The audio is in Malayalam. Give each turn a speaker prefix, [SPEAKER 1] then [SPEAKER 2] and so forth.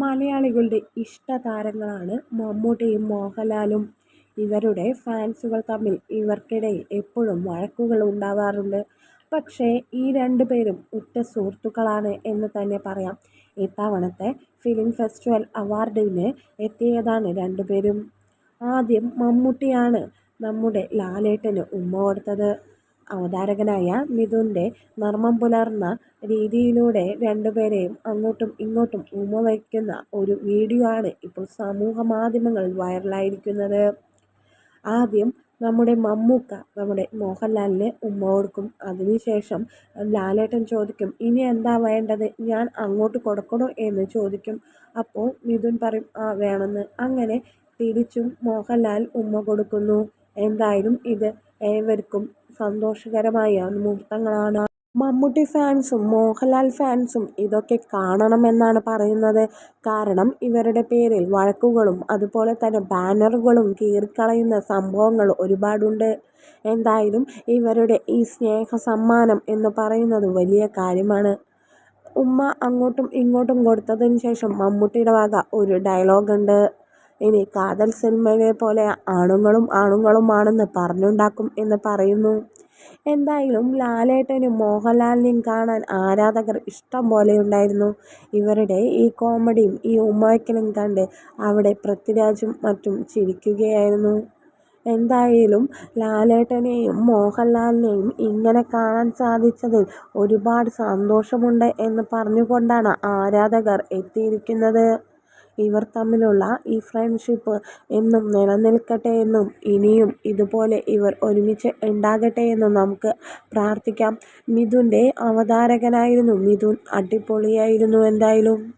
[SPEAKER 1] മലയാളികളുടെ ഇഷ്ട താരങ്ങളാണ് മമ്മൂട്ടിയും മോഹൻലാലും. ഇവരുടെ ഫാൻസുകൾ തമ്മിൽ ഇവർക്കിടയിൽ എപ്പോഴും വഴക്കുകൾ ഉണ്ടാവാറുണ്ട്. പക്ഷേ ഈ രണ്ട് പേരും ഉറ്റ സുഹൃത്തുക്കളാണ് എന്ന് തന്നെ പറയാം. ഇത്തവണത്തെ ഫിലിം ഫെസ്റ്റിവൽ അവാർഡിന് എത്തിയതാണ് രണ്ടുപേരും. ആദ്യം മമ്മൂട്ടിയാണ് നമ്മുടെ ലാലേട്ടന് ഉമ്മ കൊടുത്തത്. അവതാരകനായ മിഥുന്റെ നർമ്മം പുലർന്ന രീതിയിലൂടെ രണ്ടുപേരെയും അങ്ങോട്ടും ഇങ്ങോട്ടും ഉമ്മ വയ്ക്കുന്ന ഒരു വീഡിയോ ആണ് ഇപ്പോൾ സമൂഹ മാധ്യമങ്ങളിൽ വൈറലായിരിക്കുന്നത്. ആദ്യം നമ്മുടെ മമ്മൂക്ക നമ്മുടെ മോഹൻലാലിന് ഉമ്മ കൊടുക്കും. അതിനുശേഷം ലാലേട്ടൻ ചോദിക്കും ഇനി എന്താ വേണ്ടത് ഞാൻ അങ്ങോട്ട് കൊടുക്കണോ എന്ന് ചോദിക്കും. അപ്പോൾ മിഥുൻ പറയും ആ വേണമെന്ന്. അങ്ങനെ തിരിച്ചും മോഹൻലാൽ ഉമ്മ കൊടുക്കുന്നു. എന്തായാലും ഇത് ഏവർക്കും സന്തോഷകരമായ മുഹൂർത്തങ്ങളാണ്. മമ്മൂട്ടി ഫാൻസും മോഹൻലാൽ ഫാൻസും ഇതൊക്കെ കാണണമെന്നാണ് പറയുന്നത്. കാരണം ഇവരുടെ പേരിൽ വഴക്കുകളും അതുപോലെ തന്നെ ബാനറുകളും കീറിക്കളയുന്ന സംഭവങ്ങൾ ഒരുപാടുണ്ട്. എന്തായാലും ഇവരുടെ ഈ സ്നേഹ സമ്മാനം എന്ന് പറയുന്നത് വലിയ കാര്യമാണ്. ഉമ്മ അങ്ങോട്ടും ഇങ്ങോട്ടും കൊടുത്തതിന് ശേഷം മമ്മൂട്ടിയുടെ വക ഒരു ഡയലോഗുണ്ട്. ഇനി കാതൽ സിനിമയെ പോലെ ആണുങ്ങളും ആണുങ്ങളുമാണെന്ന് പറഞ്ഞുണ്ടാക്കും എന്ന് പറയുന്നു. എന്തായാലും ലാലേട്ടനും മോഹൻലാലിനെയും കാണാൻ ആരാധകർ ഇഷ്ടം പോലെ ഉണ്ടായിരുന്നു ഇവരുടെ ഈ കോമഡിയും ഈ ഉമ്മവയ്ക്കലും കണ്ട് അവിടെ പൃഥ്വിരാജും മറ്റും ചിരിക്കുകയായിരുന്നു. എന്തായാലും ലാലേട്ടനെയും മോഹൻലാലിനെയും ഇങ്ങനെ കാണാൻ സാധിച്ചതിൽ ഒരുപാട് സന്തോഷമുണ്ട് എന്ന് പറഞ്ഞുകൊണ്ടാണ് ആരാധകർ എത്തിയിരിക്കുന്നത്. ഇവർ തമ്മിലുള്ള ഈ ഫ്രണ്ട്ഷിപ്പ് എന്നും നിലനിൽക്കട്ടെ എന്നും ഇനിയും ഇതുപോലെ ഇവർ ഒരുമിച്ച് ഉണ്ടാകട്ടെ എന്നും നമുക്ക് പ്രാർത്ഥിക്കാം. മിഥുന്റെ അവതാരകനായിരുന്നു മിഥുൻ. അടിപൊളിയായിരുന്നു എന്തായാലും.